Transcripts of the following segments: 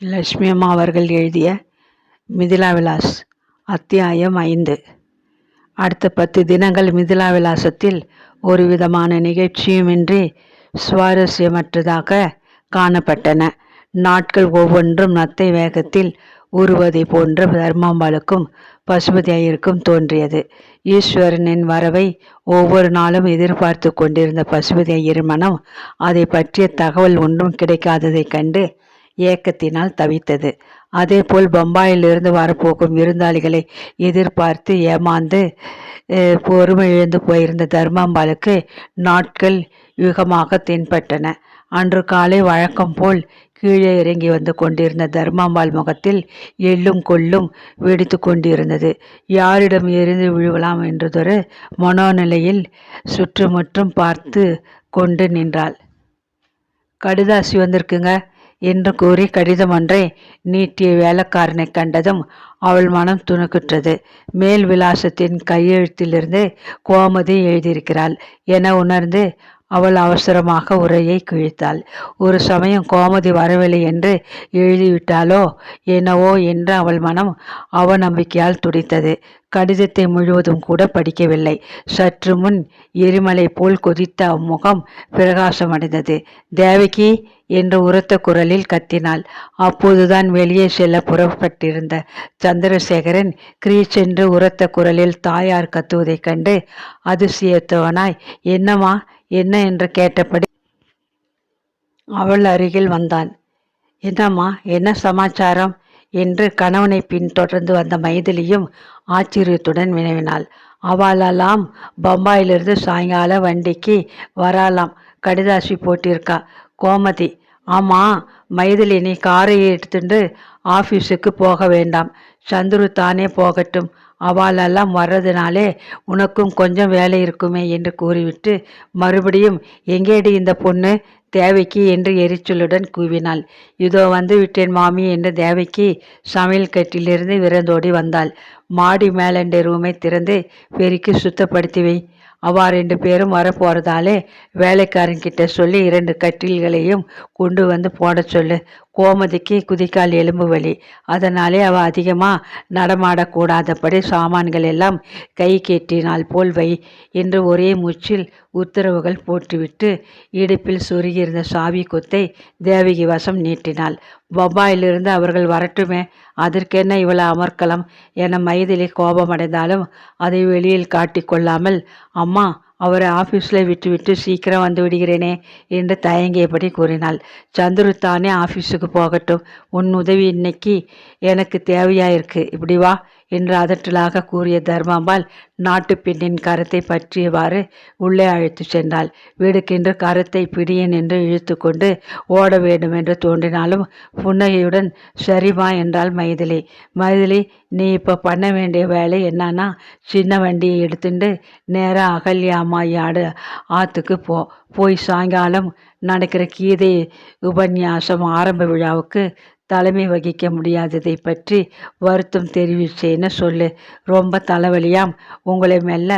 லட்சுமி அம்மா அவர்கள் எழுதிய மிதிலா விலாஸ் அத்தியாயம் ஐந்து. அடுத்த பத்து தினங்கள் மிதிலா விலாசத்தில் ஒரு விதமான நிகழ்ச்சியுமின்றி சுவாரஸ்யமற்றதாக காணப்பட்டன. நாட்கள் ஒவ்வொன்றும் நத்தை வேகத்தில் உருவதை போன்ற தர்மாம்பாளுக்கும் பசுபதி ஐயருக்கும் தோன்றியது. ஈஸ்வரனின் வரவை ஒவ்வொரு நாளும் எதிர்பார்த்து கொண்டிருந்த பசுபதி ஐயர் மனம் அதை பற்றிய தகவல் ஒன்றும் கிடைக்காததைக் கண்டு ஏக்கத்தினால் தவித்தது. அதேபோல் பம்பாயிலிருந்து வரப்போகும் விருந்தாளிகளை எதிர்பார்த்து ஏமாந்து பொறுமை இழந்து போயிருந்த தர்மாம்பாளுக்கு நாட்கள் யுகமாக தென்பட்டன. அன்று காலை வழக்கம் போல் கீழே இறங்கி வந்து கொண்டிருந்த தர்மாம்பாள் முகத்தில் எள்ளும் கொள்ளும் வெடித்து கொண்டிருந்தது. யாரிடம் எரிந்து விழுவலாம் என்றதொரு மனோநிலையில் சுற்றுமுற்றும் பார்த்து கொண்டு நின்றாள். கடுதாசி வந்திருக்குங்க. என்று கூறி கடிதம் ஒன்றை நீட்டிய வேலைக்காரனை கண்டதும் அவள் மனம் துணுக்குற்றது. மேல் விலாசத்தின் கையெழுத்திலிருந்து கோமதி எழுதியிருக்கிறாள் என உணர்ந்து அவள் அவசரமாக உரையை கிழித்தாள். ஒரு சமயம் கோமதி வரவில்லை என்று எழுதிவிட்டாளோ என்னவோ என்று அவள் மனம் அவநம்பிக்கையால் துடித்தது. கடிதத்தை முழுவதும் கூட படிக்கவில்லை. சற்று முன் எரிமலை போல் கொதித்த அம்முகம் பிரகாசமடைந்தது. தேவகி என்று உரத்த குரலில் கத்தினாள். அப்போதுதான் வெளியே செல்ல புறப்பட்டிருந்த சந்திரசேகரன் கிரீச்சென்று உரத்த குரலில் தாயார் கத்துவதைக் கண்டு அதிசயத்தவனாய் என்னம்மா என்ன என்று கேட்டபடி அவள் அருகில் வந்தான். என்னம்மா என்ன சமாச்சாரம் என்று கணவனை பின்தொடர்ந்து வந்த மைதிலியும் ஆச்சரியத்துடன் வினவினாள். அவளெல்லாம் பம்பாயிலிருந்து சாயங்கால வண்டிக்கு வராலாம் கடிதாசி போட்டிருக்கா. கோமதி ஆமாம் மைதிலி நீ காரை எடுத்துட்டு ஆஃபீஸுக்கு போக வேண்டாம். சந்துரு தானே போகட்டும். அவளெல்லாம் வர்றதுனாலே உனக்கும் கொஞ்சம் வேலை இருக்குமே என்று கூறிவிட்டு மறுபடியும் எங்கேடி இந்த பொண்ணு? தேவைக்கு? என்று எரிச்சலுடன் கூவினாள். இதோ வந்து விட்டேன் மாமி என்று தேவைக்கு சமையல் கட்டிலிருந்து விரந்தோடி வந்தாள். மாடி மேலண்டை ரூமை திறந்து பெருக்கி சுத்தப்படுத்தி வை. அவா ரெண்டு பேரும் வரப்போகிறதாலே வேலைக்காரங்கிட்ட சொல்லி இரண்டு கட்டில்களையும் கொண்டு வந்து போட சொல்லு. கோமதிக்கு குதிக்கால் எலும்பு வலி அதனாலே அவள் அதிகமாக நடமாடக்கூடாதபடி சாமான்கள் எல்லாம் கை கேட்டினால் போல் வை என்று ஒரே மூச்சில் உத்தரவுகள் போட்டுவிட்டு இடுப்பில் சொருகியிருந்த சாவி கொத்தை தேவகி வசம் நீட்டினாள். பம்பாயிலிருந்து அவர்கள் வரட்டுமே அதற்கென்ன இவ்வளவு அமர்க்கலாம் என மைதிலி கோபமடைந்தாலும் அதை வெளியில் காட்டிக்கொள்ளாமல் அம்மா அவரை ஆஃபீஸில் விட்டுவிட்டு சீக்கிரம் வந்து விடுகிறேனே என்று தயங்கியபடி கூறினாள். சந்துரு தானே ஆஃபீஸுக்கு போகட்டும். உன் உதவி இன்னைக்கு எனக்கு தேவையாயிருக்கு. இப்படி வா என்று அதற்றலாக கூறிய தர்மாம்பாள் நாட்டு பெண்ணின் கரத்தை பற்றியவாறு உள்ளே அழைத்து சென்றாள். வீடுக்கென்று கரத்தை பிடியன் என்று இழுத்து கொண்டு ஓட வேண்டும் என்று தோன்றினாலும் புன்னகையுடன் சரிமா என்றாள் மைதிலி. மைதிலி நீ இப்போ பண்ண வேண்டிய வேலை என்னன்னா சின்ன வண்டியை எடுத்துட்டு நேராக அகல்யாமா யாடு ஆற்றுக்கு போ. போய் சாயங்காலம் நடக்கிற கீதை உபன்யாசம் ஆரம்ப விழாவுக்கு தலைமை வகிக்க முடியாததை பற்றி வருத்தம் தெரிவிச்சேன்னு சொல்லு. ரொம்ப தலைவலியாம். உங்களை மெல்ல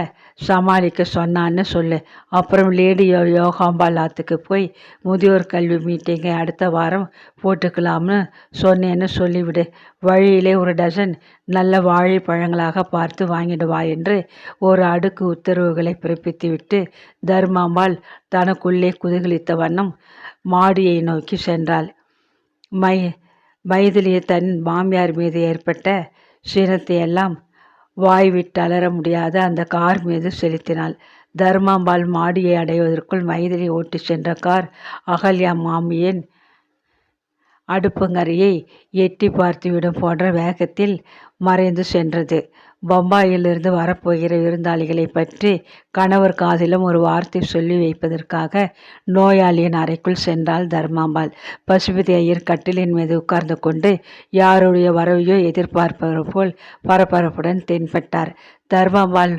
சமாளிக்க சொன்னான்னு சொல்லு. அப்புறம் லேடி யோகாம்பாலாத்துக்கு போய் முதியோர் கல்வி மீட்டிங்கை அடுத்த வாரம் போட்டுக்கலாம்னு சொன்னேன்னு சொல்லிவிடு. வழியிலே ஒரு டசன் நல்ல வாழைப்பழங்களாக பார்த்து வாங்கிடுவா என்று ஒரு அடுக்கு உத்தரவுகளை பிறப்பித்துவிட்டு தர்மாம்பாள் தனக்குள்ளே குதகலித்த வண்ணம் மாடியை நோக்கி சென்றாள். மை வயதிலேயே தன் மாமியார் மீது ஏற்பட்ட சினத்தை எல்லாம் வாய் விட்டு அலற முடியாத அந்த கார் மீது செலுத்தினாள். தர்மாம்பாள் மாடியை அடைவதற்குள் மைதிலி ஓட்டி சென்ற கார் அகல்யா மாமியின் அடுப்பங்கரையை எட்டி பார்த்துவிடும் போன்ற வேகத்தில் மறைந்து சென்றது. பம்பாயிலிருந்து வரப்போகிற விருந்தாளிகளை பற்றி கணவர் காதிலும் ஒரு வார்த்தை சொல்லி வைப்பதற்காக நோயாளியின் அறைக்குள் சென்றாள் தர்மாம்பாள். பசுபதி ஐயர் கட்டிலின் மீது உட்கார்ந்து கொண்டு யாருடைய வரவையோ எதிர்பார்ப்பவர் போல் பரபரப்புடன் தென்பட்டார். தர்மாம்பாள்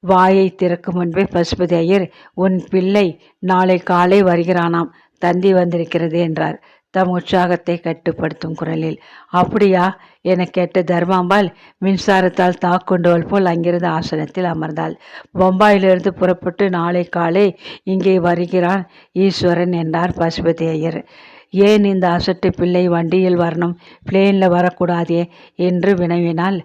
வாயை திறக்கும் முன்பே பசுபதி ஐயர் உன் பிள்ளை நாளை காலை வருகிறானாம் தந்தி வந்திருக்கிறது என்றார். தம் உற்சாகத்தை கட்டுப்படுத்தும் குரலில் அப்படியா? என கேட்ட தர்மாம்பாள் மின்சாரத்தால் தாக்குண்டவள் போல் அங்கிருந்து ஆசனத்தில் அமர்ந்தாள். பொம்பாயிலிருந்து புறப்பட்டு நாளை காலை இங்கே வருகிறான் ஈஸ்வரன் என்றார் பசுபதி ஐயர். ஏன் இந்த அசட்டு பிள்ளை வண்டியில் வரணும்? பிளேனில் வரக்கூடாதே என்று வினவினாள்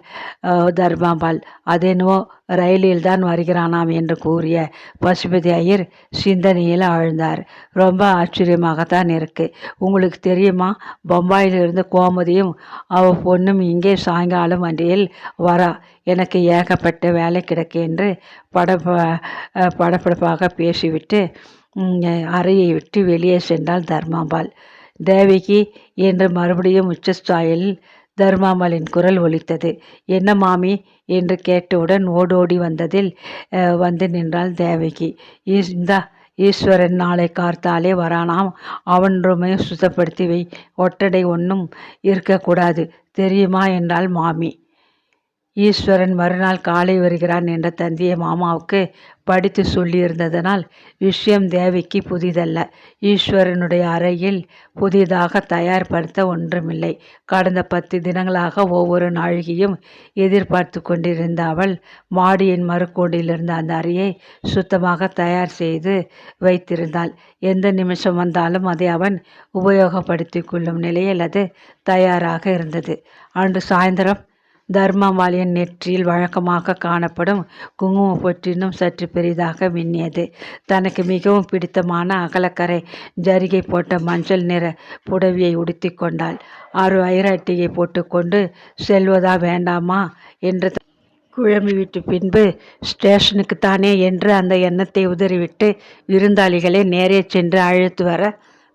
தர்மாபால். தர்மாம்பாள் அதென்னவோ ரயிலில் தான் வருகிறானாம் என்று கூறிய பசுபதி ஐயர் சிந்தனையில் ஆழ்ந்தார். ரொம்ப ஆச்சரியமாகத்தான் இருக்கு. உங்களுக்கு தெரியுமா பம்பாயிலிருந்து கோமதியும் அவ பொண்ணும் இங்கே சாயங்காலம் வண்டியில் வரா. எனக்கு ஏகப்பட்ட வேலை கிடைக்கு என்று படப படப்படப்பாக படபடப்பாக பேசிவிட்டு அறையை விட்டு வெளியே சென்றாள் தர்மாபால். தேவகி என்று மறுபடியும் உச்சஸ்தாயில் தர்மாமலின் குரல் ஒலித்தது. என்ன மாமி என்று கேட்டவுடன் ஓடோடி வந்ததில் வந்து நின்றாள் தேவகி. இந்தா ஈஸ்வரன் நாளை கார்த்தாலே வரானாம். அவன் ரூமை சுத்தப்படுத்தி வை. ஒட்டடை ஒன்றும் இருக்கக்கூடாது. தெரியுமா? என்றாள் மாமி. ஈஸ்வரன் மறுநாள் காலை வருகிறான் என்ற தந்தியை மாமாவுக்கு படித்து சொல்லியிருந்ததனால் விஷயம் தேவிக்கு புதிதல்ல. ஈஸ்வரனுடைய அறையில் புதிதாக தயார்படுத்த ஒன்றுமில்லை. கடந்த பத்து தினங்களாக ஒவ்வொரு நாழிகையும் எதிர்பார்த்து கொண்டிருந்த அவள் மாடியின் மறுக்கோடிலிருந்த அந்த அறையை சுத்தமாக தயார் செய்து வைத்திருந்தாள். எந்த நிமிஷம் வந்தாலும் அதை அவன் உபயோகப்படுத்தி கொள்ளும் நிலையில் அது தயாராக இருந்தது. அன்று சாயந்தரம் தர்மாம்பாளியின் நெற்றியில் வழக்கமாக காணப்படும் குங்கும பொற்றினும் சற்று பெரிதாக மின்னியது. தனக்கு மிகவும் பிடித்தமான அகலக்கரை ஜரிகை போட்ட மஞ்சள் நிற புடவியை உடுத்தி கொண்டாள். ஆறு வைரட்டியை போட்டுக்கொண்டு செல்வதா வேண்டாமா என்று குழம்பிவிட்டு பின்பு ஸ்டேஷனுக்குத்தானே என்று அந்த எண்ணத்தை உதறிவிட்டு விருந்தாளிகளை நேரே சென்று அழைத்து வர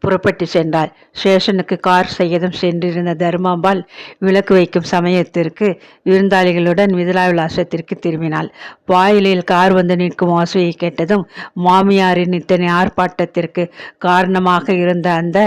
புறப்பட்டு சென்றாள். ஸ்டேஷனுக்கு கார் செய்யதும் சென்றிருந்த தர்மாம்பாள் விளக்கு வைக்கும் சமயத்திற்கு விருந்தாளிகளுடன் மிதிலா விலாசத்திற்கு திரும்பினாள். வாயிலில் கார் வந்து நிற்கும் ஓசையை கேட்டதும் மாமியாரின் இத்தனை ஆர்ப்பாட்டத்திற்கு காரணமாக இருந்த அந்த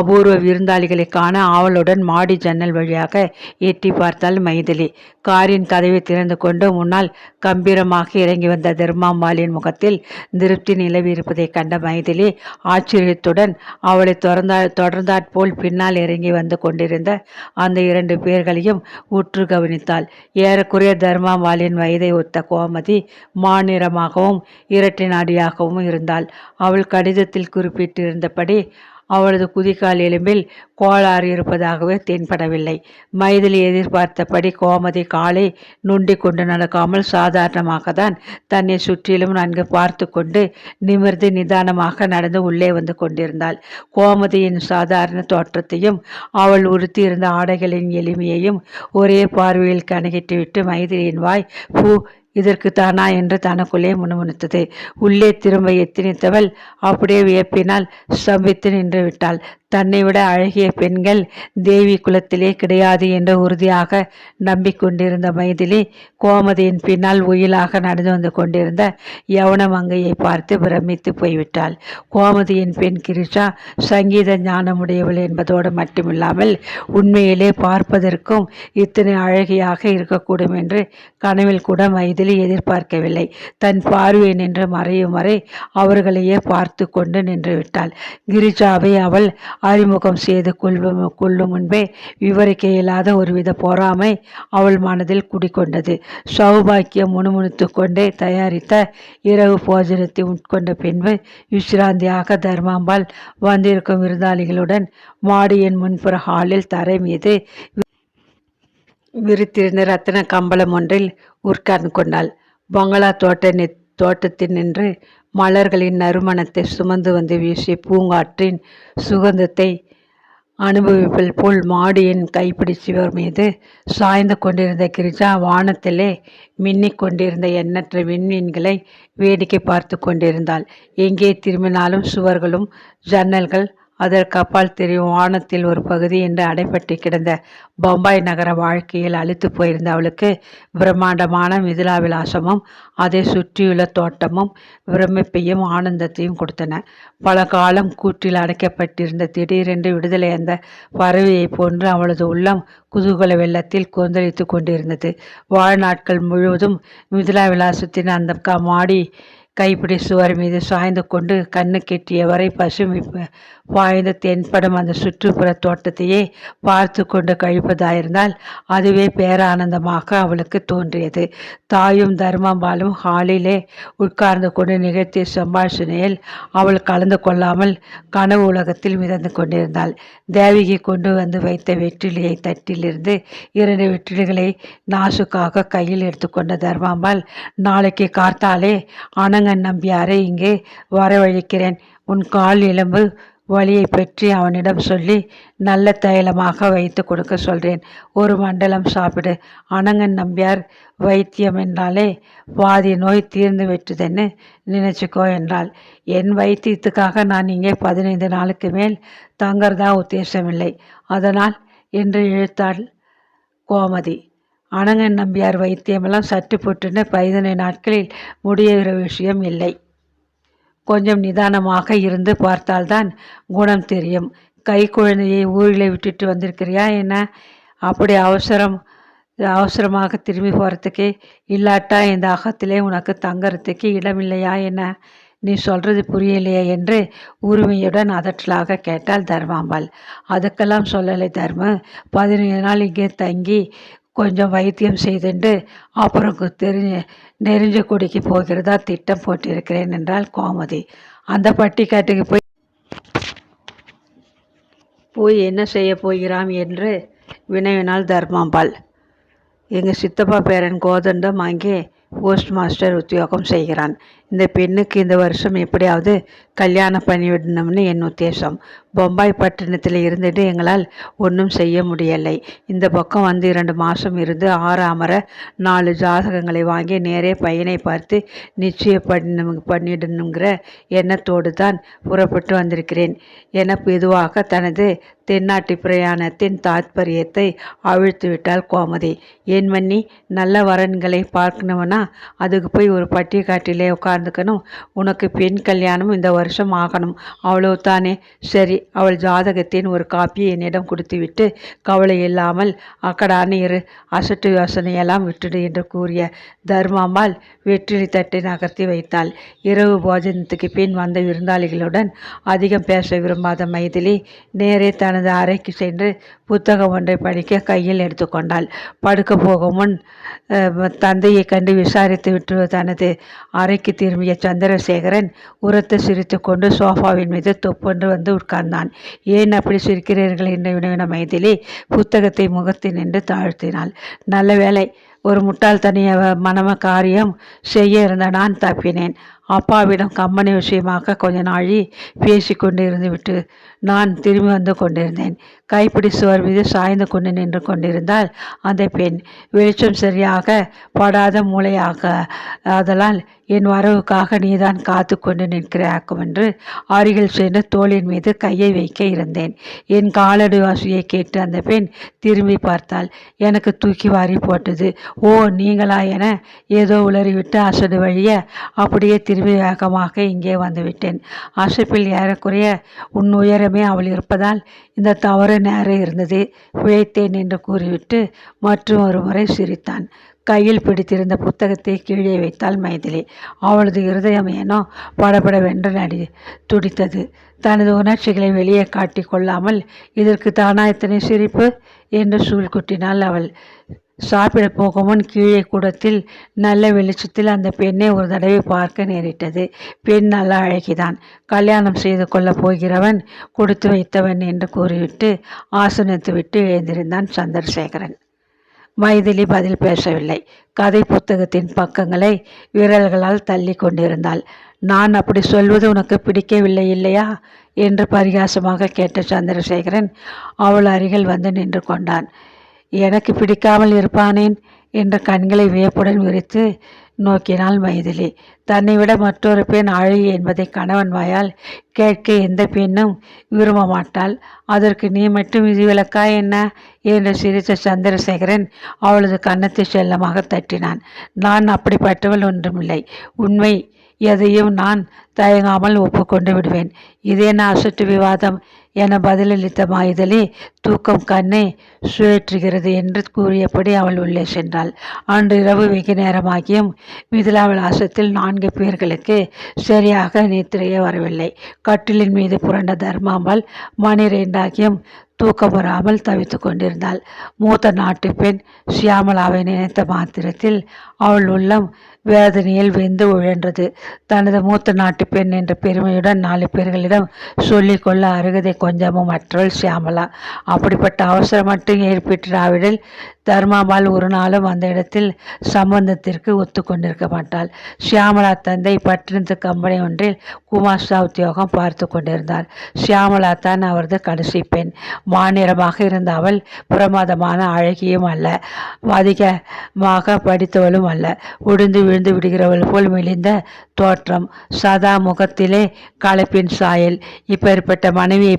அபூர்வ விருந்தாளிகளை காண ஆவலுடன் மாடி ஜன்னல் வழியாக எட்டி பார்த்தாள் மைதிலி. காரின் கதவை திறந்து கொண்டு முன்னால் கம்பீரமாக இறங்கி வந்த தர்மாம்பாளின் முகத்தில் திருப்தி நிலவி இருப்பதைக் கண்ட மைதிலி ஆச்சரியத்துடன் அவளை தொடர்ந்தா தொடர்ந்தாற்போல் பின்னால் இறங்கி வந்து கொண்டிருந்த அந்த இரண்டு பேர்களையும் உற்று கவனித்தாள். ஏறக்குறைய தர்மாம்பாளின் வயதை ஒத்த கோமதி மாநிறமாகவும் இரட்டை நாடியாகவும் இருந்தாள். அவள் கடிதத்தில் குறிப்பிட்டிருந்தபடி அவளது குதிகால் எலும்பில் கோளாறு இருப்பதாகவே தென்படவில்லை. மைதிலி எதிர்பார்த்தபடி கோமதி காலை நுண்டி கொண்டு நடக்காமல் சாதாரணமாக தான் தன்னை சுற்றிலும் நன்கு பார்த்து கொண்டு நிமிர்ந்து நிதானமாக நடந்து உள்ளே வந்து கொண்டிருந்தாள். கோமதியின் சாதாரண தோற்றத்தையும் அவள் உறுத்தி இருந்த ஆடைகளின் எளிமையையும் ஒரே பார்வையில் கணக்கிட்டுவிட்டு மைதிலியின் வாய் பூ இதற்கு தானா என்று தனக்குள்ளே முணுமுணுத்தது. உள்ளே திரும்ப எத்தனித்தவள் அப்படியே வியப்பினால் ஸ்தம்பித்து நின்று விட்டாள். தன்னை விட அழகிய பெண்கள் தேவி குலத்திலே கிடையாது என்று உறுதியாக நம்பிக்கொண்டிருந்த மைதிலி கோமதியின் பின்னால் உயிலாக நடந்து வந்து கொண்டிருந்த யவன மங்கையை பார்த்து பிரமித்து போய்விட்டாள். கோமதியின் பெண் கிரிஷா சங்கீத ஞானமுடையவள் என்பதோடு மட்டுமில்லாமல் உண்மையிலே பார்ப்பதற்கும் இத்தனை அழகியாக இருக்கக்கூடும் என்று கனவில் கூட மைதிலி எதிர்பார்க்கவில்லை. தன் பார்வை நின்று மறையும் வரை அவர்களையே பார்த்து கொண்டு நின்றுவிட்டாள் கிரிஜாவை அவள் அறிமுகம் செய்து கொள்ளும் கொள்ளும் முன்பே விவரிக்க இயலாத ஒருவித பொறாமை அவள் மனதில் குடிக்கொண்டது சௌபாக்கியம் முணுமுணுத்து கொண்டே தயாரித்த இரவு போஜனத்தை உட்கொண்ட பின்பு விசிராந்தியாக தர்மாம்பாள் வந்திருக்கும் விருந்தாளிகளுடன் மாடியின் முன்புற ஹாலில் தரை மீது விரித்திருந்த ரத்தின கம்பளம் ஒன்றில் உட்கார்ந்து கொண்டாள். பங்களா தோட்ட தோட்டத்தில் நின்று மலர்களின் நறுமணத்தை சுமந்து வந்து வீசிய பூங்காற்றின் சுகந்தத்தை அனுபவிப்பில் போல் மாடியின் கைப்பிடி சுவர் மீது சாய்ந்து கொண்டிருந்த கிரிஜா வானத்திலே மின்னிக் கொண்டிருந்த எண்ணற்ற விண்மீன்களை வேடிக்கை பார்த்து கொண்டிருந்தாள். எங்கே திரும்பினாலும் சுவர்களும் ஜன்னல்கள் அதற்கு அப்பால் தெரியும் வானத்தில் ஒரு பகுதி என்று அடைபட்டு கிடந்த பம்பாய் நகர வாழ்க்கையில் அழித்து போயிருந்த அவளுக்கு பிரம்மாண்டமான மிதிலா விலாசமும் அதை சுற்றியுள்ள தோட்டமும் பிரமிப்பையும் ஆனந்தத்தையும் கொடுத்தன. பல காலம் கூற்றில் அடைக்கப்பட்டிருந்த திடீரென்று விடுதலை அந்த பறவையைப் போன்று அவளது உள்ளம் குதூகல வெள்ளத்தில் கொந்தளித்து கொண்டிருந்தது. வாழ்நாட்கள் முழுவதும் மிதிலா விலாசத்தின் அந்த மாடி கைப்பிடி சுவர் மீது சாய்ந்து கொண்டு கண்ணு கெட்டியவரை பசுமை ப- வாய்ந்து தென்படும் அந்த சுற்றுப்புற தோட்டத்தையே பார்த்து கொண்டு கழிப்பதாயிருந்தால் அதுவே பேரானந்தமாக அவளுக்கு தோன்றியது. தாயும் தர்மம்பாலும் ஹாலிலே உட்கார்ந்து கொண்டு நிகழ்த்திய சம்பாஷணையில் அவள் கலந்து கொள்ளாமல் கனவு உலகத்தில் மிதந்து கொண்டிருந்தாள். தேவிகை கொண்டு வந்து வைத்த வெற்றிலையை தட்டிலிருந்து இரண்டு வெற்றிலைகளை நாசுக்காக கையில் எடுத்துக்கொண்ட தர்மாம்பாள் நாளைக்கு கார்த்தாலே அனங்கன் நம்பியாரை இங்கே வரவழைக்கிறேன்? உன் கால் எலும்பு வழியை பற்றி அவனிடம் சொல்லி நல்ல தைலமாக வைத்து கொடுக்க சொல்கிறேன் ஒரு மண்டலம் சாப்பிடு. அனங்கன் நம்பியார் வைத்தியம் என்றாலே பாதி நோய் தீர்ந்து விட்டுதுன்னு நினச்சிக்கோ என்றாள். என் வைத்தியத்துக்காக நான் இங்கே பதினைந்து நாளுக்கு மேல் தங்கறதா உத்தேசமில்லை. அதனால் என்று இழுத்தாள் கோமதி. அனங்கன் நம்பியார் வைத்தியமெல்லாம் சட்டு புட்டுன்னு பதினைந்து நாட்களில் முடியுற விஷயம் இல்லை. கொஞ்சம் நிதானமாக இருந்து பார்த்தால்தான் குணம் தெரியும். கை குழந்தையை ஊரில் விட்டுட்டு வந்திருக்கிறியா என்ன? அப்படி அவசரம் அவசரமாக திரும்பி போகிறதுக்கே இல்லாட்டா இந்த அகத்திலே உனக்கு தங்கறதுக்கு இடமில்லையா என்ன? நீ சொல்கிறது புரியலையே என்று உரிமையுடன் அதற்றலாக கேட்டாள் தர்மாம்பாள். அதுக்கெல்லாம் சொல்லலை தர்ம. பதினேழு நாள் இங்கே தங்கி கொஞ்சம் வைத்தியம் செய்துண்டு அப்புறம் தெரிஞ்ச நெறிஞ்ச குடிக்கு போகிறதா திட்டம் போட்டிருக்கிறேன் என்றால் கோமதி. அந்த பட்டிக்காட்டுக்கு போய் போய் என்ன செய்ய போகிறான் என்று வினவினாள் தர்மாம்பாள். எங்கள் சித்தப்பா பேரன் கோதண்டம் அங்கே போஸ்ட் மாஸ்டர் உத்தியோகம் செய்கிறான். இந்த பெண்ணுக்கு இந்த வருஷம் எப்படியாவது கல்யாணம் பண்ணிவிடணும்னு என் உத்தேசம். பொம்பாய் பட்டணத்தில் இருந்துட்டு எங்களால் ஒன்றும் செய்ய முடியலை. இந்த பக்கம் வந்து இரண்டு மாதம் இருந்து ஆறாமற நாலு ஜாதகங்களை வாங்கி நேரே பையனை பார்த்து நிச்சயம் பண்ணிடணுங்கிற எண்ணத்தோடு தான் புறப்பட்டு வந்திருக்கிறேன். என மெதுவாக தனது தென்னாட்டு பிரயாணத்தின் தாத்பரியத்தை அவிழ்த்து விட்டாள் கோமதி. என் மன்னி நல்ல வரன்களை பார்க்கணும்னா அதுக்கு போய் ஒரு பட்டி காட்டிலே உட்கார்ந்துக்கணும். உனக்கு பெண் கல்யாணம் இந்த வருஷம் ஆகணும். அவ்வளவு தானே சரி. அவள் ஜாதகத்தின் ஒரு காப்பியை என்னிடம் கொடுத்துவிட்டு கவலை இல்லாமல் அக்கடான இரு அசட்டு யோசனையெல்லாம் விட்டுடு என்று கூறிய தர்மாம்பாள் வெற்றிலை தட்டை நகர்த்தி வைத்தாள். இரவு போஜனத்துக்கு பின் வந்த விருந்தாளிகளுடன் அதிகம் பேச விரும்பாத மைதிலி நேரே தனது அறைக்கு சென்று புத்தகம் ஒன்றை படிக்க கையில் எடுத்துக்கொண்டாள். படுக்க போகும் முன் தந்தையை கண்டு விசாரித்து விட்டு தனது அறைக்கு திரும்பிய சந்திரசேகரன் உரத்து சிரித்து கொண்டு சோஃபாவின் மீது தொப்பொன்று வந்து உட்கார்ந்தான். ஏன் அப்படி சிரிக்கிறீர்கள்? என்ற வினவின மைதிலே புத்தகத்தை முகத்தில் நின்று தாழ்த்தினாள். நல்ல வேலை ஒரு முட்டாள்தனிய மனம காரியம் செய்ய இருந்த நான் தப்பினேன். அப்பாவிடம் கம்பெனி விஷயமாக கொஞ்ச நாழி பேசி கொண்டு இருந்து விட்டு நான் திரும்பி வந்து கொண்டிருந்தேன். கைப்பிடி சுவர் மீது சாய்ந்து கொண்டு நின்று கொண்டிருந்தால் அந்த பெண் வெளிச்சம் சரியாக படாத மூளையாக அதனால் என் வரவுக்காக நீதான் காத்து கொண்டு நிற்கிறாக்கும் என்று அருகில் சென்று தோளின் மீது கையை வைக்க இருந்தேன். என் காலடி வாசியை கேட்டு அந்த பெண் திரும்பி பார்த்தாள். எனக்கு தூக்கி வாரி போட்டது. ஓ நீங்களா என ஏதோ உளறிவிட்டு அசடு வழிய அப்படியே திரும்பி வேகமாக இங்கே வந்துவிட்டேன். அசைப்பில் ஏறக்குறைய உன் உயரமே அவள் இருப்பதால் இந்த தவறு நேரம் இருந்தது. பிழைத்தேன் என்று கூறிவிட்டு மற்றும் ஒரு முறை சிரித்தான். கையில் பிடித்திருந்த புத்தகத்தை கீழே வைத்தாள் மைதிலி. அவளது இருதயம் ஏனோ படபடவென்று நடி துடித்தது. தனது உணர்ச்சிகளை வெளியே காட்டிக் கொள்ளாமல் இதற்கு தானா இத்தனை சிரிப்பு? என்று சூழ்குட்டினாள் அவள். சாப்பிட போகுமுன் கீழே கூடத்தில் நல்ல வெளிச்சத்தில் அந்த பெண்ணை ஒரு தடவை பார்க்க நேரிட்டது. பெண் நல்ல அழகிதான். கல்யாணம் செய்து கொள்ளப் போகிறவன் கொடுத்து வைத்தவன் என்று கூறிவிட்டு ஆசனத்து விட்டு எழுந்திருந்தான் சந்திரசேகரன். மைதிலி பதில் பேசவில்லை. கதை புத்தகத்தின் பக்கங்களை விரல்களால் தள்ளி கொண்டிருந்தாள். நான் அப்படி சொல்வது உனக்கு பிடிக்கவில்லை இல்லையா? என்று பரிகாசமாக கேட்ட சந்திரசேகரன் அவள் அருகில் வந்து நின்று கொண்டான். எனக்கு பிடிக்காமல் இருப்பானேன் என்ற கண்களை வியப்புடன் விரித்து நோக்கினாள் மைதிலி. தன்னை விட மற்றொரு பெண் அழகி என்பதை கணவன் வாயால் கேட்க எந்த பெண்ணும் விரும்ப மாட்டாள். அதற்கு நீ மட்டும் விதிவிலக்கா என்ன? என்று சிரித்த சந்திரசேகரன் அவளது கன்னத்தை செல்லமாக தட்டினான். நான் அப்படிப்பட்டவள் ஒன்றுமில்லை. உண்மை எதையும் நான் தயங்காமல் ஒப்புக்கொண்டு விடுவேன். இதே நான் அசட்டு விவாதம் என பதிலளித்த மாயுதலி தூக்கம் கண்ணை சுழற்றுகிறது என்று கூறியபடி அவள் உள்ளே சென்றாள். அன்று இரவு வெகு நேரமாகியும் மிதிலா விலாசத்தில் நான்கு பேர்களுக்கு சரியாக நித்திரையே வரவில்லை. கட்டிலின் மீது புரண்ட தர்மாம்பாள் மணி ரெண்டாகியும் தூக்கம் வராமல் தவித்து கொண்டிருந்தாள். மூத்த நாட்டு பெண் சியாமலாவை நினைத்த மாத்திரத்தில் அவள் உள்ளம் வேதனையில் வெந்து உழன்றது. தனது மூத்த நாட்டு பெண் என்ற பெருமையுடன் நாலு பேர்களிடம் சொல்லிக்கொள்ள அருகதை கொஞ்சமும் மற்றவள் சியாமலா அப்படிப்பட்ட அவசரம் மட்டும் ஏற்பட்டிராவிடில் தர்மாபால் ஒரு நாளும் அந்த இடத்தில் சம்பந்தத்திற்கு ஒத்துக்கொண்டிருக்க மாட்டாள். ஷியாமலா தந்தை பட்டினத்து கம்பெனி ஒன்றில் குமாஸ்தா உத்தியோகம் பார்த்து கொண்டிருந்தார். ஷியாமலா தான் அவரது கடைசி பெண். மாநிலமாக இருந்த அவள் பிரமாதமான அழகியும் அல்ல அதிகமாக படித்தவளும் அல்ல. உடுந்து விழுந்து விடுகிறவள் போல் மெலிந்த தோற்றம் சதா முகத்திலே களைப்பின் சாயல் இப்பேற்பட்ட மனைவியை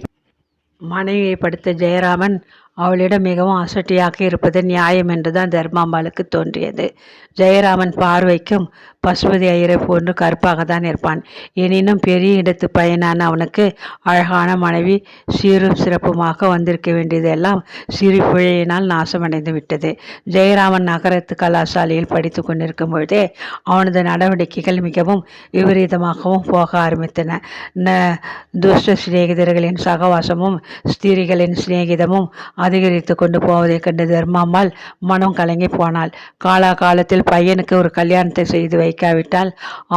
மனைவியை படுத்த ஜெயராமன் அவளிடம் மிகவும் அசட்டியாக இருப்பது நியாயம் என்றுதான் தர்மாம்பாளுக்கு தோன்றியது. ஜெயராமன் பார்வைக்கும் பசுபதி ஐயரை போன்று கருப்பாக தான் இருப்பான். எனினும் பெரிய இடத்து பையனான அவனுக்கு அழகான மனைவி சீரும் சிறப்புமாக வந்திருக்க வேண்டியதெல்லாம் சிறு பிழையினால் நாசமடைந்து விட்டது. ஜெயராமன் நகரத்து கலாசாலையில் படித்து கொண்டிருக்கும் பொழுதே அவனது நடவடிக்கைகள் மிகவும் விபரீதமாகவும் போக ஆரம்பித்தன. ந துஷ்ட சிநேகிதர்களின் சகவாசமும் ஸ்திரிகளின் சிநேகிதமும் அதிகரித்து கொண்டு போவதைக் கண்டு தர்மாம்பாள் மனம் கலங்கி போனாள். காலா காலத்தில் பையனுக்கு ஒரு கல்யாணத்தை செய்து வைக்காவிட்டால்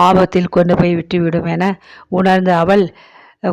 ஆபத்தில் கொண்டு போய் விட்டுவிடும் என உணர்ந்த அவள்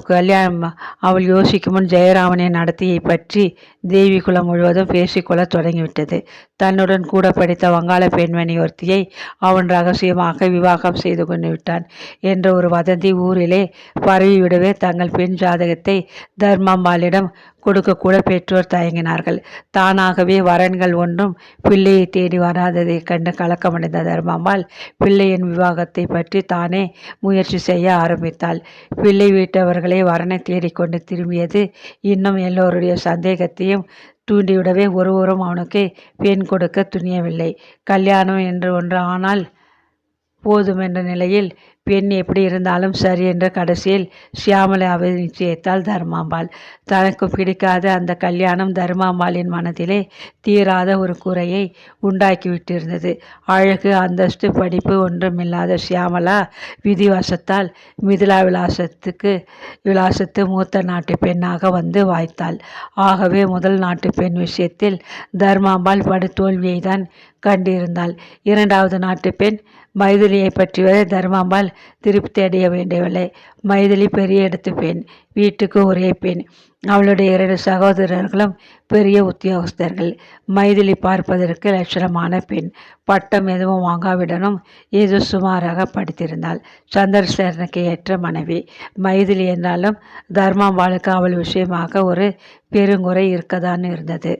கல்யாணம் அவள் யோசிக்கும் முன் ஜெயராமனின் நடத்தையை பற்றி தேவி குலம் முழுவதும் பேசிக்கொள்ள தொடங்கிவிட்டது. தன்னுடன் கூட படித்த வங்காள பெண்மணி ஒருத்தியை அவன் ரகசியமாக விவாகம் செய்து கொண்டு விட்டான் என்ற ஒரு வதந்தி ஊரிலே பரவிவிடவே தங்கள் பெண் ஜாதகத்தை தர்மம்மாளிடம் கொடுக்கக்கூட பெற்றோர் தயங்கினார்கள். தானாகவே வரன்கள் ஒன்றும் பிள்ளையை தேடி வராததை கண்டு கலக்கமடைந்த தர்மம்மாள் பிள்ளையின் விவாகத்தை பற்றி தானே முயற்சி செய்ய ஆரம்பித்தாள். பிள்ளை வீட்டவர்களை வரனை தேடிக்கொண்டு திரும்பியது இன்னும் எல்லோருடைய சந்தேகத்தையும் தூண்டிவிடவே ஒருவரும் அவனுக்கு பெண் கொடுக்க துணியவில்லை. கல்யாணம் என்று ஒன்று ஆனால் போதும் என்ற நிலையில் பெண் எப்படி இருந்தாலும் சரி என்ற கடைசியில் சியாமலாவை நிச்சயித்தாள் தர்மாம்பாள். தனக்கு பிடிக்காத அந்த கல்யாணம் தர்மாம்பாளின் மனதிலே தீராத ஒரு குறையை உண்டாக்கிவிட்டிருந்தது. அழகு அந்தஸ்து படிப்பு ஒன்றுமில்லாத சியாமலா விதிவசத்தால் மிதிலா விலாசத்துக்கு விலாசத்து மூத்த நாட்டு பெண்ணாக வந்து வாய்த்தாள். ஆகவே முதல் நாட்டு பெண் விஷயத்தில் தர்மாம்பாள் படுதோல்வியை தான் கண்டிருந்தாள். இரண்டாவது நாட்டு பெண் மைதிலியை பற்றியவரை தர்மாம்பாள் திருப்தி அடைய வேண்டியவில்லை. மைதிலி பெரிய இடத்து பெண் வீட்டுக்கு ஒரே பெண். அவளுடைய இரண்டு சகோதரர்களும் பெரிய உத்தியோகஸ்தர்கள். மைதிலி பார்ப்பதற்கு லட்சணமான பெண். பட்டம் எதுவும் வாங்காவிடனும் ஏதோ சுமாராக படித்திருந்தாள். சந்திரசேரனுக்கு ஏற்ற மனைவி. மைதிலி என்றாலும் தர்மாம்பாளுக்கு அவள் விஷயமாக ஒரு பெருங்குறை இருக்கதான் இருந்தது.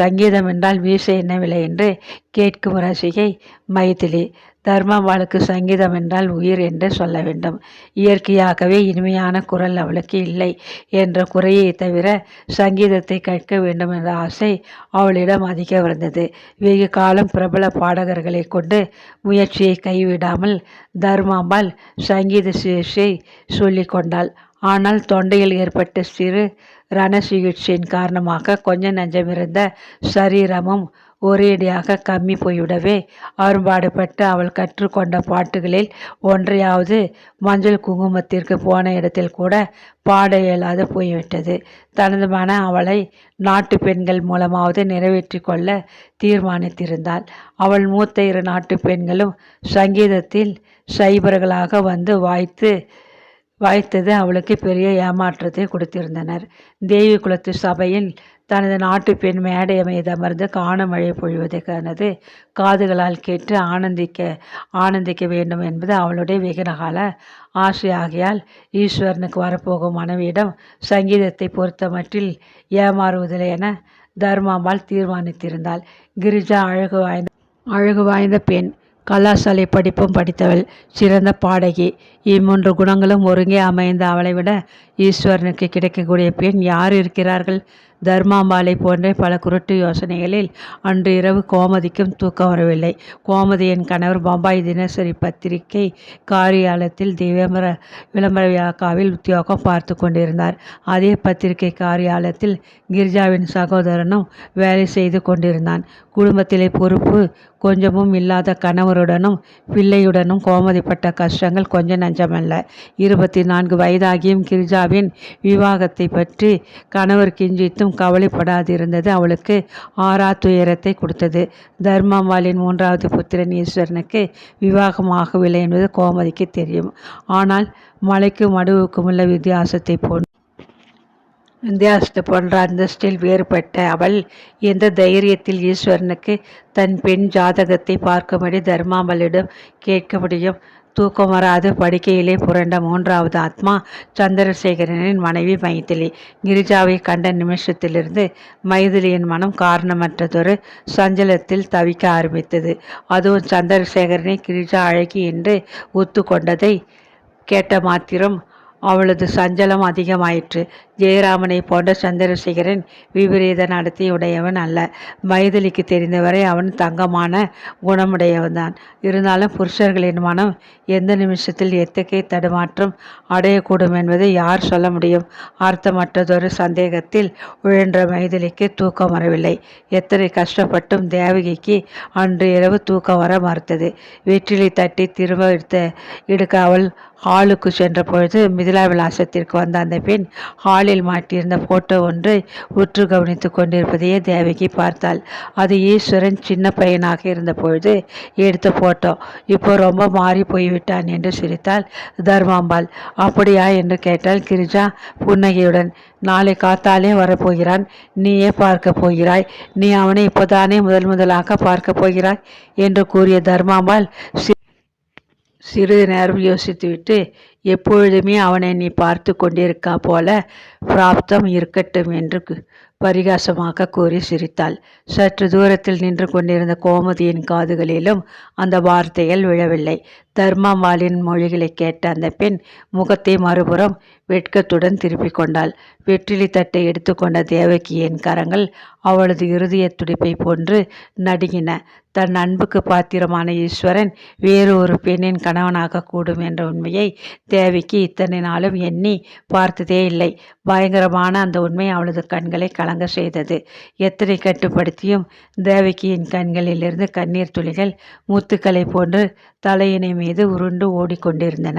சங்கீதம் என்றால் வீச என்னவில்லை என்று கேட்கும் ரசிகை மைதிலி. தர்மாம்பாளுக்கு சங்கீதம் என்றால் உயிர் என்று சொல்ல வேண்டும். இயற்கையாகவே இனிமையான குரல் அவளுக்கு இல்லை என்ற குறையை தவிர சங்கீதத்தை கேட்க வேண்டும் என்ற ஆசை அவளிடம் அதிகம் இருந்தது. வெகு காலம் பிரபல பாடகர்களை கொண்டு முயற்சியை கைவிடாமல் தர்மாம்பாள் சங்கீத சிகிச்சை சொல்லி கொண்டாள். ஆனால் தொண்டையில் ஏற்பட்ட சிறு ரண சிகிச்சையின் காரணமாக கொஞ்சம் நஞ்சமிருந்த சரீரமும் ஒரேடியாக கம்மி போய்விடவே அரும்பாடுபட்டு அவள் கற்றுக்கொண்ட பாட்டுகளில் ஒன்றையாவது மஞ்சள் குங்குமத்திற்கு போன இடத்தில் கூட பாட இயலாது போய்விட்டது. தனது மன அவளை நாட்டு பெண்கள் மூலமாவது நிறைவேற்றி கொள்ள தீர்மானித்திருந்தாள். அவள் மூத்த இரு நாட்டு பெண்களும் சங்கீதத்தில் சைபர்களாக வந்து வாய்த்து வாய்த்தது அவளுக்கு பெரிய ஏமாற்றத்தை கொடுத்திருந்தனர். தேவி குலத்து சபையில் தனது நாட்டு பெண் மேடை மீது அமர்ந்து காண மழை பொழிவதை கனது காதுகளால் கேட்டு ஆனந்திக்க ஆனந்திக்க வேண்டும் என்பது அவளுடைய வெகுனகால ஆசையாகியால் ஈஸ்வரனுக்கு வரப்போகும் மனைவியிடம் சங்கீதத்தை பொறுத்த மட்டில் ஏமாறுவதில்லை என தர்மாம்பாள் தீர்மானித்திருந்தாள். கிரிஜா அழகு வாய்ந்த அழகு வாய்ந்த பெண். கலாசாலை படிப்பும் படித்தவள். சிறந்த பாடகி. இம்மூன்று குணங்களும் ஒருங்கே அமைந்த அவளை விட ஈஸ்வரனுக்கு கிடைக்கக்கூடிய பெண் யார் இருக்கிறார்கள்? தர்மாம்பாளை போன்ற பல குருட்டு யோசனைகளில் அன்று இரவு கோமதிக்கும் தூக்கம் வரவில்லை. கோமதியின் கணவர் பம்பாய் தினசரி பத்திரிகை காரியாலயத்தில் விளம்பர விளம்பர விழாக்காவில் உத்தியோகம் பார்த்து கொண்டிருந்தார். அதே பத்திரிகை காரியாலயத்தில் கிரிஜாவின் சகோதரனும் வேலை செய்து கொண்டிருந்தான். குடும்பத்திலே பொறுப்பு கொஞ்சமும் இல்லாத கணவருடனும் பிள்ளையுடனும் கோமதிப்பட்ட கஷ்டங்கள் கொஞ்சம் நஞ்சமல்ல. இருபத்தி நான்கு வயதாகியும் கிரிஜாவின் விவாகத்தை பற்றி கணவர் கிஞ்சித்தும் கவலைப்படாதிருந்தது அவளுக்கு ஆறா துயரத்தை கொடுத்தது. தர்மாம்பாளின் மூன்றாவது புத்திரன் ஈஸ்வரனுக்கு விவாகமாகவில்லை என்பது கோமதிக்கு தெரியும். ஆனால் மலைக்கும் மடுவுக்கும் உள்ள வித்தியாசத்தை போன்று வித்தியாசத்தை போன்ற அந்தஸ்தில் வேறுபட்ட அவள் எந்த தைரியத்தில் ஈஸ்வரனுக்கு தன் பெண் ஜாதகத்தை பார்க்கும்படி தர்மாமலிடம் கேட்க முடியும்? தூக்கம் வராது படுக்கையிலே புரண்ட மூன்றாவது ஆத்மா சந்திரசேகரனின் மனைவி மைதிலி. கிரிஜாவை கண்ட நிமிஷத்திலிருந்து மைதிலியின் மனம் காரணமற்றதொரு சஞ்சலத்தில் தவிக்க ஆரம்பித்தது. அதுவும் சந்திரசேகரனை கிரிஜா அழகி என்று ஒத்துக்கொண்டதை கேட்ட மாத்திரம் அவளது சஞ்சலம் அதிகமாயிற்று. ஜெயராமனை போன்ற சந்திரசேகரன் விபரீத நடத்தையுடையவன் அல்ல. மைதிலிக்குத் தெரிந்தவரை அவன் தங்கமான குணமுடையவன்தான். இருந்தாலும் புருஷர்களின் மனம் எந்த நிமிஷத்தில் எத்தகைய தடுமாற்றம் அடையக்கூடும் என்பதை யார் சொல்ல முடியும்? அர்த்தமற்றதொரு சந்தேகத்தில் உழன்ற மைதிலிக்கு தூக்கம் வரவில்லை. எத்தனை கஷ்டப்பட்டும் தேவகிக்கு அன்று இரவு தூக்கம் வர மறுத்தது. வெற்றிலை தட்டி திரும்ப எடுக்க அவள் ஆளுக்கு சென்ற பொழுது மிதிலா விலாசத்திற்கு வந்த அந்த பெண் ஹாலில் மாட்டியிருந்த போட்டோ ஒன்றை உற்று கவனித்துக் கொண்டிருப்பதையே தேவகி பார்த்தாள். அது ஈஸ்வரன் சின்ன பையனாக இருந்த பொழுது எடுத்த போட்டோ. இப்போ ரொம்ப மாறி போய்விட்டான் என்று சிரித்தாள் தர்மாம்பாள். அப்படியா? என்று கேட்டால் கிரிஜா புன்னகையுடன். நாளை காத்தாலே வரப்போகிறான். நீயே பார்க்க போகிறாய். நீ அவனை இப்போதானே முதல் முதலாக பார்க்க போகிறாய் என்று கூறிய தர்மாம்பாள் சிறிது நேரம் யோசித்துவிட்டு எப்பொழுதுமே அவனை நீ பார்த்துக் கொண்டிருக்கா போல பிராப்தம் இருக்கட்டும் என்று பரிகாசமாக கூறி சிரித்தாள். சற்று தூரத்தில் நின்று கொண்டிருந்த கோமதியின் காதுகளிலும் அந்த வார்த்தைகள் விழவில்லை. தர்மாம்பாளின் மொழிகளைக் கேட்ட அந்த பெண் முகத்தை மறுபுறம் வெட்கத்துடன் திருப்பிக் கொண்டாள். வெற்றிலி தட்டை எடுத்துக்கொண்ட தேவகியின் கரங்கள் அவளது இருதயத் துடிப்பைப் போன்று நடுங்கின. தன் அன்புக்கு பாத்திரமான ஈஸ்வரன் வேறு ஒரு பெண்ணின் கணவனாகக் கூடும் என்ற உண்மையை தேவிக்கு இத்தனை நாளும் எண்ணி பார்த்ததே இல்லை பயங்கரமான அந்த உண்மை அவளது கண்களை கலங்க செய்தது. எத்தனை கட்டுப்படுத்தியும் தேவகியின் கண்களிலிருந்து கண்ணீர் துளிகள் முத்துக்களைப் போன்று தலையினை மீது உருண்டு ஓடிக்கொண்டிருந்தன